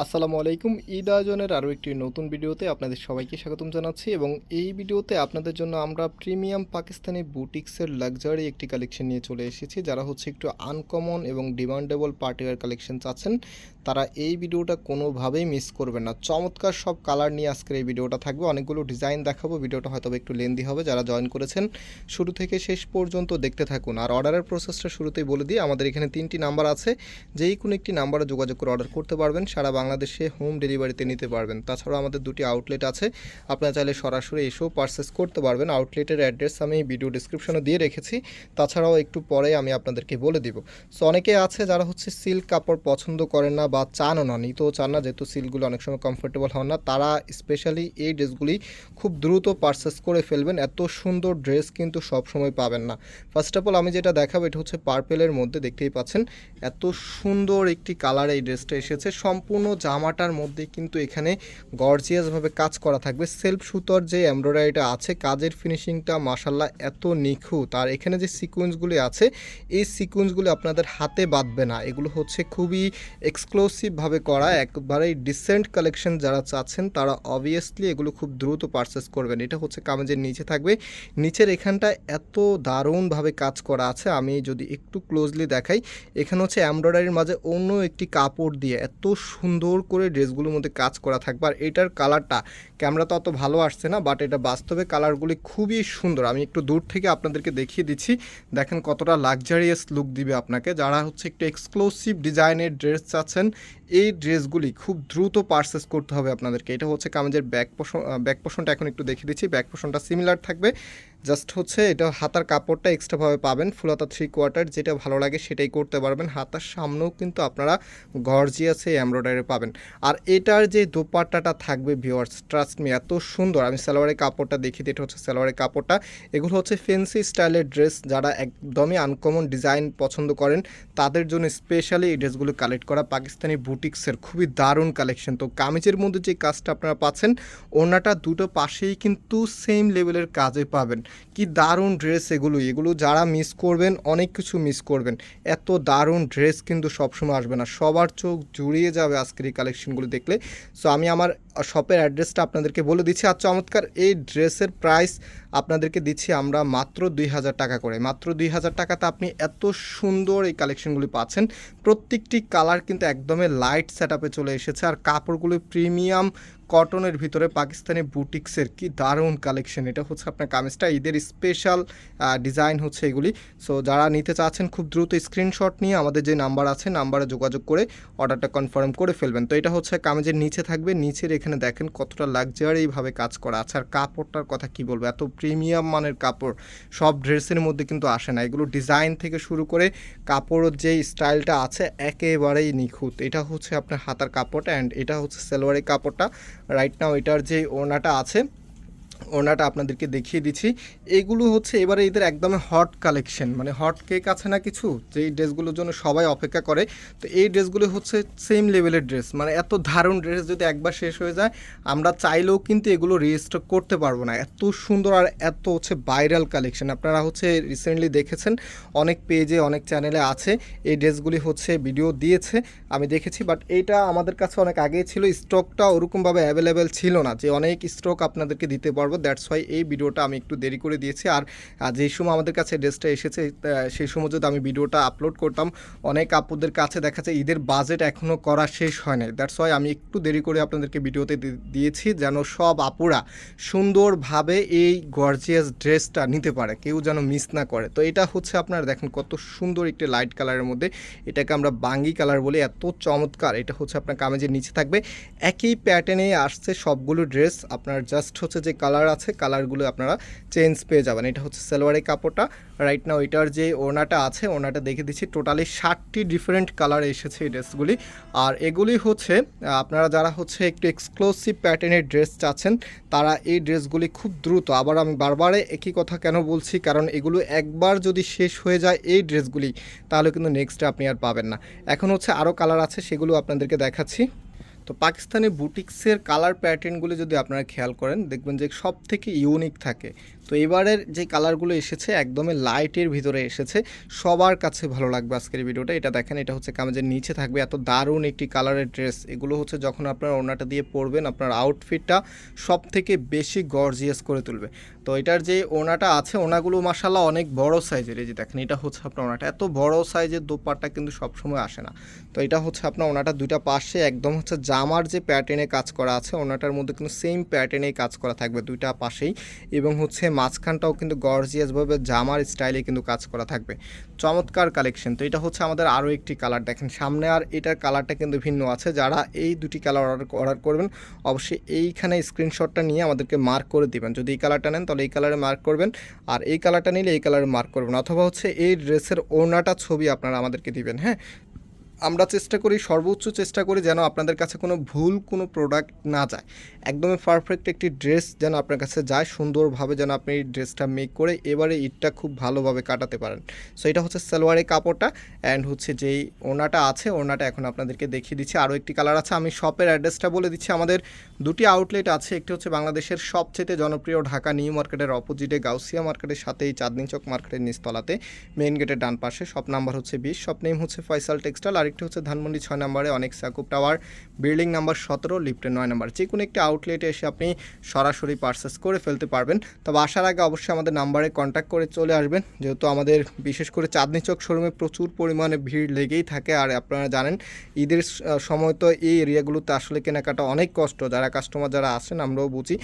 আসসালামু আলাইকুম। ঈদ আয়োজনের আরও একটি নতুন ভিডিওতে আপনাদের সবাইকে স্বাগতম জানাচ্ছি এবং এই ভিডিওতে আপনাদের জন্য আমরা প্রিমিয়াম পাকিস্তানি বুটিক্সের লাক্সারি একটি কালেকশন নিয়ে চলে এসেছি, যারা হচ্ছে একটু আনকমন এবং ডিমান্ডেবল পার্টিওয়ার কালেকশন চাচ্ছেন। তারা এই ভিডিওটা কোনোভাবেই মিস করবেন না। চমৎকার সব কালার নিয়ে আজকের এই ভিডিওটা থাকবে। অনেকগুলো ডিজাইন দেখাবো, ভিডিওটা হয়তো একটু লেন্দি হবে যারা জয়েন করেছেন। শুরু থেকে শেষ পর্যন্ত দেখতে থাকুন। আর অর্ডারের প্রসেসটা শুরুতেই বলে দিই, আমাদের এখানে তিনটি নাম্বার আছে। যেই কোনো একটি নাম্বারে যোগাযোগ করে অর্ডার করতে পারবেন। সারা বাংলাদেশে হোম ডেলিভারিতে নিতে পারবেন। তাছাড়াও আমাদের দুটি আউটলেট আছে। আপনারা চাইলে সরাসরি এসেও পারচেস করতে পারবেন। আউটলেটের অ্যাড্রেস আমি ভিডিও ডিসক্রিপশনে দিয়ে রেখেছি। তাছাড়াও একটু পরে আমি আপনাদেরকে বলে দিব। সো অনেকে আছে যারা হচ্ছে সিল্ক কাপড় পছন্দ করেন না বা চানও না, নিতেও চান না, যেহেতু সিল্কগুলো অনেক সময় কমফোর্টেবল হন না, তারা স্পেশালি এই ড্রেসগুলি খুব দ্রুত পারচেস করে ফেলবেন। এত সুন্দর ড্রেস কিন্তু সব সময় পাবেন না। ফার্স্ট অফ অল আমি যেটা দেখাবো, এটা হচ্ছে পার্পেলের মধ্যে, দেখতেই পাচ্ছেন। এত সুন্দর একটি কালার এই ড্রেসটা এসেছে। সম্পূর্ণ জামাটার মধ্যে কিন্তু এখানে গর্জিয়াসভাবে কাজ করা থাকবে। সেলফ সুতোর যে এমব্রয়ডারিটা আছে, কাজের ফিনিশিংটা মাসাল্লাহ এত নিখুঁত। আর এখানে যে সিকুয়েন্সগুলি আছে, এই সিকুয়েন্সগুলি আপনাদের হাতে বাঁধবে না। এগুলো হচ্ছে খুবই এক্সক্লুসিভভাবে করা। একবারেই ডিসেন্ট কালেকশন যারা চাচ্ছেন, তারা অবভিয়াসলি এগুলো খুব দ্রুত পারচেস করবেন। এটা হচ্ছে কামেজের নিচে থাকবে। নিচের এখানটা এত দারুণভাবে কাজ করা আছে। আমি যদি একটু ক্লোজলি দেখাই, এখানে হচ্ছে এমব্রয়ডারির মাঝে অন্য একটি কাপড় দিয়ে এত সুন্দর করে ড্রেসগুলোর মধ্যে কাজ করা থাকবে। আর এটার কালারটা ক্যামেরা তো অত ভালো আসছে না বাট এটা বাস্তবে কালারগুলি খুবই সুন্দর। আমি একটু দূর থেকে আপনাদেরকে দেখিয়ে দিচ্ছি। দেখেন কতটা লাক্সারিয়াস লুক দিবে আপনাকে। যারা হচ্ছে একটু এক্সক্লুসিভ ডিজাইনের ড্রেস চাচ্ছেন এই ড্রেসগুলি খুব দ্রুত পারচেস করতে হবে আপনাদেরকে। এটা হচ্ছে কামেজের ব্যাক পোষণ ব্যাক পোষণটা এখন একটু দেখিয়ে দিচ্ছি। ব্যাক পোষণটা সিমিলার থাকবে। জাস্ট হচ্ছে এটা হাতার কাপড়টা এক্সট্রাভাবে পাবেন, ফুলাতা থ্রি কোয়ার্টার যেটা ভালো লাগে সেটাই করতে পারবেন। হাতার সামনেও কিন্তু আপনারা গর্জিয়াসে এমব্রয়ডারি পাবেন। আর এটার যে দোপাট্টাটা থাকবে ভিওয়ার্স ট্রাস্ট মি এত সুন্দর। আমি সালোয়ারের কাপড়টা দেখি এটা হচ্ছে সালোয়ারের কাপড়টা। এগুলো হচ্ছে ফেন্সি স্টাইলের ড্রেস যারা একদমই আনকমন ডিজাইন পছন্দ করেন, তাদের জন্য স্পেশালি এই ড্রেসগুলো কালেক্ট করা পাকিস্তানি বুটিক্সের খুবই দারুণ কালেকশন তো কামিজের মধ্যে যে কাজটা আপনারা পাচ্ছেন ওনাটা দুটো পাশেই কিন্তু সেম লেভেলের কাজে পাবেন। কি দারুণ ড্রেস এগুলো। এগুলো যারা মিস করবেন, অনেক কিছু মিস করবেন। এত দারুণ ড্রেস কিন্তু সবসময় আসবে না। সবার চোখ জুড়িয়ে যাবে আজকের এই কালেকশনগুলো দেখলে। সো আমি আমার শপের অ্যাড্রেসটা আপনাদেরকে বলে দিচ্ছি। আর চমৎকার এই ড্রেসের প্রাইস আপনাদেরকে দিচ্ছি আমরা মাত্র দুই হাজার টাকা করে। মাত্র দুই হাজার টাকাতে আপনি এত সুন্দর এই কালেকশনগুলি পাচ্ছেন। প্রত্যেকটি কালার কিন্তু একদমই লাইট সেট চলে এসেছে। আর কাপড়গুলো প্রিমিয়াম কটনের ভিতরে পাকিস্তানি বুটিক্সের কি দারুণ কালেকশন এটা হচ্ছে আপনার কামিজটা, ঈদের স্পেশাল ডিজাইন হচ্ছে এগুলি। সো যারা নিতে চাচ্ছেন খুব দ্রুত স্ক্রিনশট নিয়ে আমাদের যে নাম্বার আছে নাম্বারে যোগাযোগ করে অর্ডারটা কনফার্ম করে ফেলবেন। তো এটা হচ্ছে কামিজের নিচে থাকবে, নিচের এখানে দেখেন কতটা লাক্সারিভাবে কাজ করা আছে। আর কাপড়টার কথা কি বলব, এত প্রিমিয়াম মানের কাপড়, সব ড্রেসের মধ্যে কিন্তু আসে না। এগুলো ডিজাইন থেকে শুরু করে কাপড়ের যে স্টাইলটা আছে, একেবারেই নিখুঁত। এটা হচ্ছে আপনার হাতার কাপড়টা অ্যান্ড এটা হচ্ছে সেলোয়ারের কাপড়টা। রাইট নাও এটার যে ওড়নাটা আছে ওড়নাটা আপনাদেরকে দেখিয়ে দিচ্ছি। এগুলো হচ্ছে এবারে এদের একদমই হট কালেকশন মানে হট কেক আছে না কিছু? যেই ড্রেসগুলোর জন্য সবাই অপেক্ষা করে। তো এই ড্রেসগুলো হচ্ছে সেম লেভেলের ড্রেস মানে এত দারুণ ড্রেস যদি একবার শেষ হয়ে যায়, আমরা চাইলেও কিন্তু এগুলো রেজিস্টার করতে পারব না। এত সুন্দর আর এত হচ্ছে ভাইরাল কালেকশন আপনারা হচ্ছে রিসেন্টলি দেখেছেন, অনেক পেজে অনেক চ্যানেলে আছে, এই ড্রেসগুলি হচ্ছে ভিডিও দিয়েছে, আমি দেখেছি। বাট এইটা আমাদের কাছে অনেক আগেই ছিল স্টকটা ওরকমভাবে অ্যাভেলেবেল ছিল না, যে অনেক স্টক আপনাদেরকে দিতে পারব। দ্যাটস ওয়াই এই ভিডিওটা আমি একটু দেরি করে দিয়েছি। আর যেই সময় আমাদের কাছে ড্রেসটা এসেছে সেই সময় যদি আমি ভিডিওটা আপলোড করতাম, অনেক আপুদের কাছে দেখা যায় ঈদের বাজেট এখনও করা শেষ হয় নাই। দ্যাটস ওয়াই আমি একটু দেরি করে আপনাদেরকে ভিডিওতে দিয়েছি যেন সব আপুরা সুন্দরভাবে এই গর্জিয়াস ড্রেসটা নিতে পারে, কেউ যেন মিস না করে। তো এটা হচ্ছে আপনারা দেখেন কত সুন্দর একটি লাইট কালারের মধ্যে। এটাকে আমরা বাঙ্গি কালার বলি, এত চমৎকার। এটা হচ্ছে আপনার কামেজের নিচে থাকবে। একই প্যাটার্নে আসছে সবগুলো ড্রেস আপনার জাস্ট হচ্ছে যে কালার আছে, কালারগুলো আপনারা চেঞ্জ পেয়ে যাবেন। এটা হচ্ছে সালোয়ারের কাপড়টা। রাইট নাও এটার যে ওড়নাটা আছে, ওড়নাটা দেখে দিচ্ছি। টোটালি ষাটটি ডিফারেন্ট কালার এসেছে এই ড্রেসগুলি। আর এগুলি হচ্ছে আপনারা যারা হচ্ছে একটু এক্সক্লুসিভ প্যাটার্নের ড্রেস চাচ্ছেন, তারা এই ড্রেসগুলি খুব দ্রুত। আবার আমি বারবারে একই কথা কেন বলছি? কারণ এগুলো একবার যদি শেষ হয়ে যায় এই ড্রেসগুলি, তাহলে কিন্তু নেক্সটে আপনি আর পাবেন না। এখন হচ্ছে আরও কালার আছে, সেগুলো আপনাদেরকে দেখাচ্ছি। তো পাকিস্তানি বুটিক্সের কালার প্যাটার্নগুলো যদি আপনারা খেয়াল করেন, দেখবেন যে সব থেকে ইউনিক থাকে। তো এবারের যে কালারগুলো এসেছে, একদমই লাইটের ভিতরে এসেছে। সবার কাছে ভালো লাগবে আজকের ভিডিওটা। এটা দেখেন, এটা হচ্ছে কামেজের নিচে থাকবে। এত দারুণ একটি কালারের ড্রেস এগুলো হচ্ছে যখন আপনার ওনাটা দিয়ে পরবেন, আপনার আউটফিটটা সব থেকে বেশি গর্জিয়াস করে তুলবে। তো এটার যে ওনাটা আছে ওনাগুলো মাসাল্লাহ অনেক বড় সাইজের এই যে দেখেন, এটা হচ্ছে আপনার ওনাটা এত বড় সাইজের দোপাট্টা কিন্তু সবসময় আসে না। তো এটা হচ্ছে আপনার ওনাটা দুইটা পাশে একদম হচ্ছে জামার যে প্যাটার্নে কাজ করা আছে, ওনাটার মধ্যে কিন্তু সেম প্যাটার্নেই কাজ করা থাকবে দুইটা পাশেই এবং হচ্ছে মাঝখানটাও কিন্তু গর্জিয়াসভাবে জামার স্টাইলে কিন্তু কাজ করা থাকবে। চমৎকার কালেকশন তো এটা হচ্ছে আমাদের আরও একটি কালার দেখেন, সামনে আর এটার কালারটা কিন্তু ভিন্ন আছে। যারা এই দুটি কালার অর্ডার অর্ডার করবেন, অবশ্যই এইখানে স্ক্রিনশটটা নিয়ে আমাদেরকে মার্ক করে দিবেন। যদি এই কালারটা নেন, তাহলে এই কালারে মার্ক করবেন। আর এই কালারটা নিলে এই কালারে মার্ক করবেন। অথবা হচ্ছে এই ড্রেসের ওড়নাটা ছবি আপনারা আমাদেরকে দিবেন হ্যাঁ? আমরা চেষ্টা করি, সর্বোচ্চ চেষ্টা করি যেন আপনাদের কাছে কোনো ভুল কোনো প্রোডাক্ট না যায়। একদমই পারফেক্ট একটি ড্রেস যেন আপনার কাছে যায়, সুন্দরভাবে যেন আপনি ড্রেসটা মেক করে এবারে ঈদটা খুব ভালোভাবে কাটাতে পারেন। সো এটা হচ্ছে সালোয়ারের কাপড়টা অ্যান্ড হচ্ছে যেই ওনাটা আছে ওনাটা এখন আপনাদেরকে দেখিয়ে দিচ্ছি। আরও একটি কালার আছে, আমি শপের অ্যাড্রেসটা বলে দিচ্ছি। আমাদের দুটি আউটলেট আছে, একটি হচ্ছে বাংলাদেশের সবচেয়ে জনপ্রিয় ঢাকা নিউ মার্কেটের অপোজিটে গাউসিয়া মার্কেটের সাথেই চাঁদনি চক মার্কেটের নিচতলাতে মেইন গেটের ডান পাশে। শপ নাম্বার হচ্ছে বিশ শপ নেম হচ্ছে ফয়সাল টেক্সটাইল আরেকটি হচ্ছে ধানমন্ডি ছয় নম্বরে অনেক সাকুব টাওয়ার, বিল্ডিং নাম্বার সতেরো, লিফটের নয় নম্বর। যে কোনো একটি আউটলেটে এসে আপনি সরাসরি পারচেস করে ফেলতে পারবেন। তবে আসার আগে অবশ্যই আমাদের নাম্বারে কন্ট্যাক্ট করে চলে আসবেন। যেহেতু আমাদের বিশেষ করে চাঁদনি চক শোরুমে প্রচুর পরিমাণে ভিড় লেগেই থাকে। আর আপনারা জানেন, ঈদের সময় তো এই এরিয়াগুলোতে আসলে কেনাকাটা অনেক কষ্ট। যারা কাস্টমার যারা আসেন আমরাও বুঝি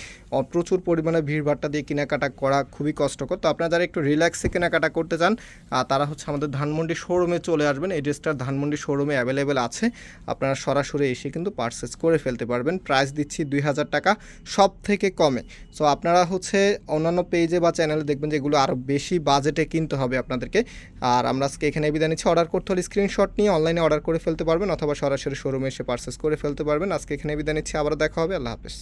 প্রচুর পরিমাণে ভিড়ভাট্টা দিয়ে কেনাকাটা করা খুবই কষ্টকর। তো আপনারা যারা একটু রিল্যাক্সে কেনাকাটা করতে চান তারা হচ্ছে আমাদের ধানমন্ডি শোরুমে চলে আসবেন। এই ড্রেসটার ধানমন্ডি শোরুমে অ্যাভেলেবেল আছে, আপনারা সরাসরি এসে কিন্তু পারচেস করে ফেলতে পারবেন। প্রাইস দিচ্ছি দুই হাজার টাকা সব থেকে কমে। সো আপনারা হচ্ছে অন্যান্য পেজে বা চ্যানেলে দেখবেন যে এগুলো আরও বেশি বাজেটে কিনতে হবে আপনাদেরকে। আর আমরা আজকে এখানে বিদায় নিচ্ছি। অর্ডার করতে হলে স্ক্রিনশট নিয়ে অনলাইনে অর্ডার করে ফেলতে পারবেন, অথবা সরাসরি শোরুমে এসে পারচেস করে ফেলতে পারবেন। আজকে এখানে বিদায় নিচ্ছি। আবার দেখা হবে। আল্লাহ হাফেজ।